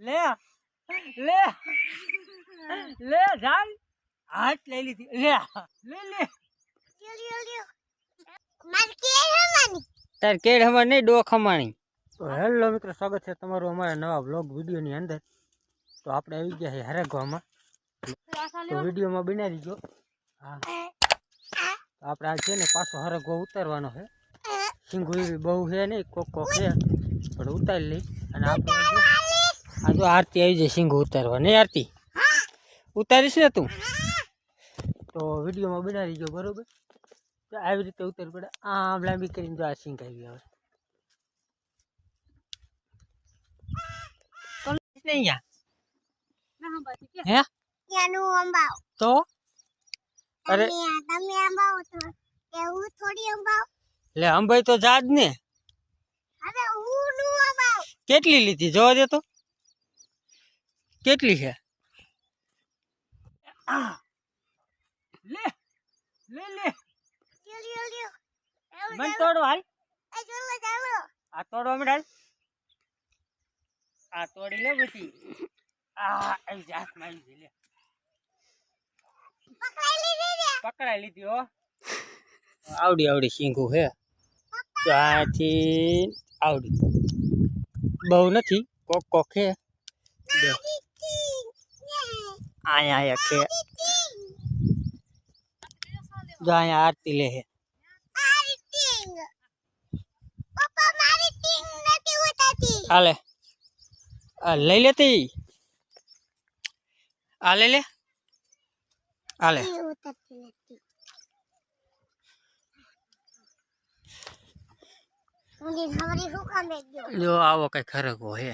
લે લે લે જાન હાથ લઈ લીધી. લે લે લે. તાર કેડ હમણાં નહીં ડો ખમાણી તો હેલો મિત્રો સ્વાગત છે તમારું અમારા નવા બ્લોગ વિડીયોની અંદર. તો આપણે આવી ગયા છે હરેગવામાં. તો વિડીયોમાં બનાવી દીધો હા. તો આપણે આ છે ને પાછો હરેગો ઉતારવાનો છે. સિંગુ એવી બહુ છે નહીં કોક કોક છે. પણ ઉતારી લઈ. અને આપણે આ તો આરતી આવી જાય સિંગો ઉતારવા. નહીં આરતી? ઉતારીશ ને તું? તો વિડીયોમાં બનાવી ગયો બરોબર? તો આવી રીતે ઉતારવી પડે. આમ લાંબી કરીને તો આ સિંગ આવી. હવે તો? અરે હે તો અરે લે અંબાઈ તો જાજ ને. કેટલી લીધી? જોવા દે તો. કેટલી છે? લે લે લે. મન તોડો હાલ. આ તોડવા માંડ આ તોડી લે પછી આ આવી જા હાથમાં આવી લે. પકડાઈ લીધી હો. આવડી આવડી શીંગું છે. ત્યાંથી આવડી. બહુ નથી કોક કોક છે. જો. અહીંયા અહીંયા છે જો અહીંયા આરતી લે છે હાલે આ લઈ લેતી આ લઈ લે હાલે જો આવો કઈ ખરગો હે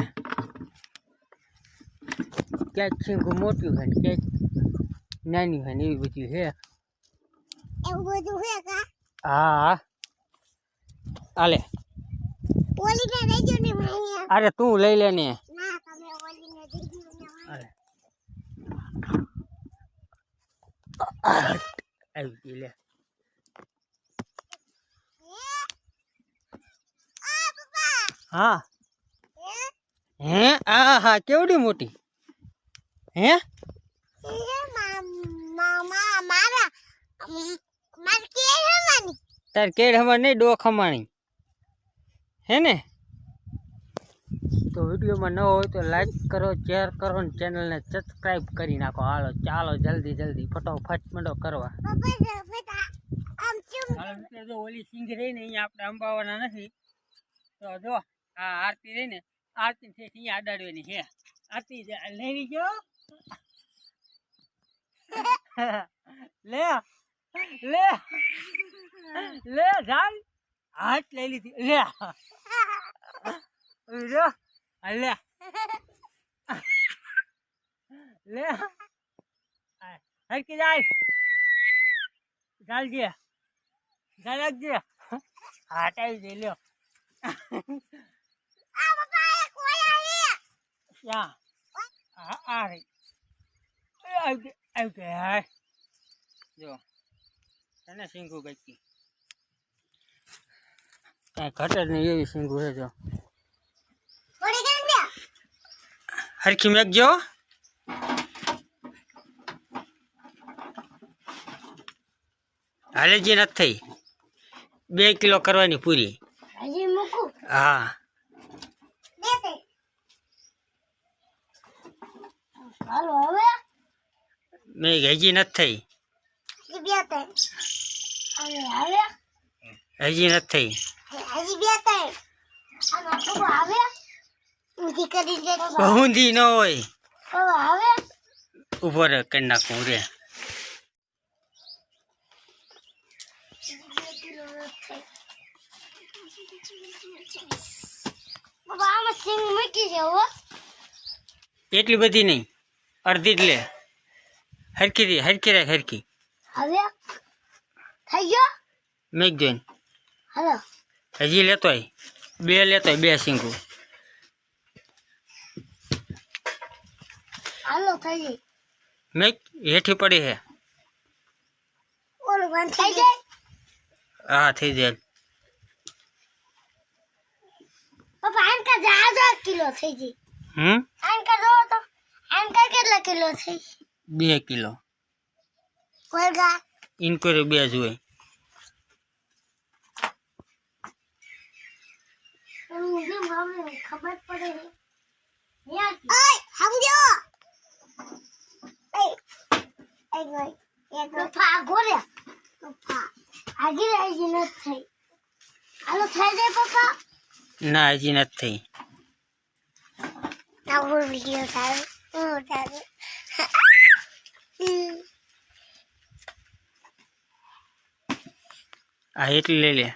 ક્યાંક છીંકું મોટું છે ને ક્યાંક નાની છે ને એવી બધી છે. એવું બધું છે કા? હા. ઓલીને દેજો ને અરે તું લઈ લે ને. ના તમે ઓલીને દેજો ને હાલે. આવી ગઈ લે. હે. હે? આ હા કેવડી મોટી? હે? મામા મારા માર હમાની તાર કેડ હમણાં નહીં ડો ખમાણી હે ને? તો વિડીયોમાં ન હોય તો લાઈક કરો શેર કરો ને ચેનલને સબસ્ક્રાઈબ કરી નાખો. હાલો ચાલો જલ્દી જલ્દી ફટોફટ મંડો કરવા. ઓલી સિંગ રહી ને અહીંયા આપણે અંબાવાના નથી. તો જો આ આરતી રહી ને આરતી છે અહીંયા અડાડવાની છે. આરતી લઈ ગયો લે લે લે જાન હાથ લઈ લીધી. લે. લે લે. હરકી જાય. ચાલજે. ચાલજે હાટાવી જઈ લ્યો આ પપ્પા એ કોઈ આવી ક્યાં આ આ રહી એ આવી ગઈ આવી ગઈ હાય જો. તને સિંગુ ગઈ કાંઈ ઘટે જ નહીં એવી સિંગુ છે જો. હરખી મેકજો હાલે જે નથી થઈ. બે કિલો કરવાની પૂરી. હા બે તે હાલો હવે? મેં હજી નથી થઈ. હજી બે તે હવે? હજી નથી થઈ. હજી બે પપ્પા હવે ઊંધી કરી દે ઊંધી ન હોય. હવે ઊભો રે કરી નાખું રે એટલી બધી નહીં. અડધી જ લે હરખી રે હરખી રાખ હરખી હવે થઈ ગયો મેક જોઈને હાલો હજી લેતોય બે લેતોય બે સિંગુ હાલો થઈ ગઈ મેક હેઠી પડી હે ઓલું બંધ થઈ જાય હા થઈ જાય પપ્પા આન કા જા કિલો થઈ ગઈ હમ આનકા જોવો તો આનકા કેટલા કિલો થઈ બે કિલો. કોલગા ઇન્કવાયરી બે જોઈ ખબર પડે સમજો. ન. હજી નથી થઈ. વિડિયો સારો. સારો આ એટલી લઈ લે.